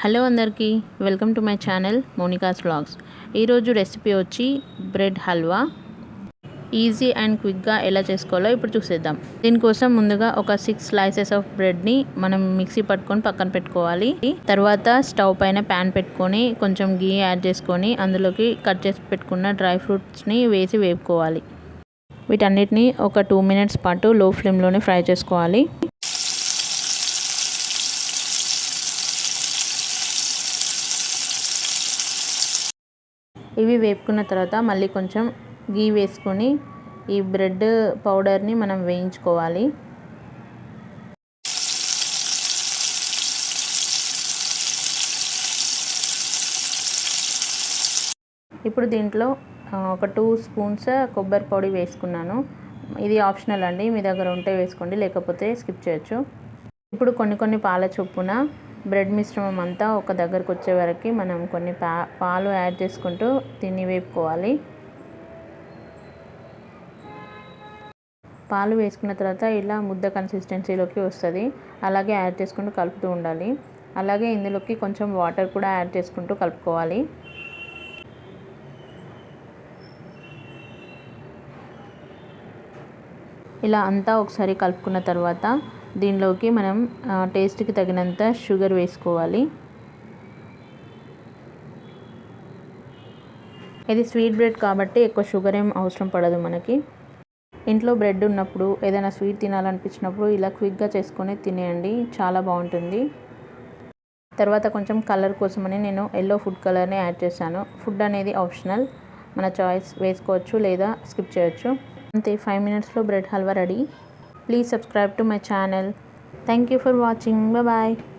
Hello అందరికీ welcome to my channel Monika's vlogs. ఈరోజు recipe వచ్చి బ్రెడ్ హల్వా. ఈజీ అండ్ క్విక్గా ఎలా చేసుకోవాలో ఇప్పుడు చూసేద్దాం. దీనికోసం ముందుగా ఒక సిక్స్ స్లైసెస్ ఆఫ్ బ్రెడ్ని మనం మిక్సీ పట్టుకొని పక్కన పెట్టుకోవాలి. తర్వాత స్టవ్ పైన ప్యాన్ పెట్టుకొని కొంచెం గీ యాడ్ చేసుకొని అందులోకి కట్ చేసి పెట్టుకున్న డ్రై ఫ్రూట్స్ని వేసి వేపుకోవాలి. వీటన్నిటిని ఒక టూ మినిట్స్ పాటు లో ఫ్లేమ్లోనే ఫ్రై చేసుకోవాలి. ఇవి వేపుకున్న తర్వాత మళ్ళీ కొంచెం గీ వేసుకొని ఈ బ్రెడ్ పౌడర్ని మనం వేయించుకోవాలి. ఇప్పుడు దీంట్లో ఒక టూ స్పూన్స్ కొబ్బరి పొడి వేసుకున్నాను. ఇది ఆప్షనల్ అండి మీ దగ్గర ఉంటే వేసుకోండి లేకపోతే స్కిప్ చేయొచ్చు. ఇప్పుడు కొన్ని కొన్ని పాల చొప్పున బ్రెడ్ మిశ్రమం అంతా ఒక దగ్గరకు వచ్చే వరకు మనం కొన్ని పా పాలు యాడ్ చేసుకుంటూ తిని వేపుకోవాలి. పాలు వేసుకున్న తర్వాత ఇలా ముద్ద కన్సిస్టెన్సీలోకి వస్తుంది. అలాగే యాడ్ చేసుకుంటూ కలుపుతూ ఉండాలి. అలాగే ఇందులోకి కొంచెం వాటర్ కూడా యాడ్ చేసుకుంటూ కలుపుకోవాలి. ఇలా అంతా ఒకసారి కలుపుకున్న తర్వాత దీనిలోకి మనం టేస్ట్కి తగినంత షుగర్ వేసుకోవాలి. ఇది స్వీట్ బ్రెడ్ కాబట్టి ఎక్కువ షుగర్ ఏం అవసరం పడదు మనకి. ఇంట్లో బ్రెడ్ ఉన్నప్పుడు ఏదైనా స్వీట్ తినాలనిపించినప్పుడు ఇలా క్విక్గా చేసుకొని తినేయండి. చాలా బాగుంటుంది. తర్వాత కొంచెం కలర్ కోసమని నేను ఎల్లో ఫుడ్ కలర్ని యాడ్ చేశాను. ఫుడ్ అనేది ఆప్షనల్. మన చాయిస్ వేసుకోవచ్చు లేదా స్కిప్ చేయొచ్చు. అంతే ఫైవ్ మినిట్స్లో bread halwa ready. Please subscribe to my channel. Thank you for watching. Bye bye.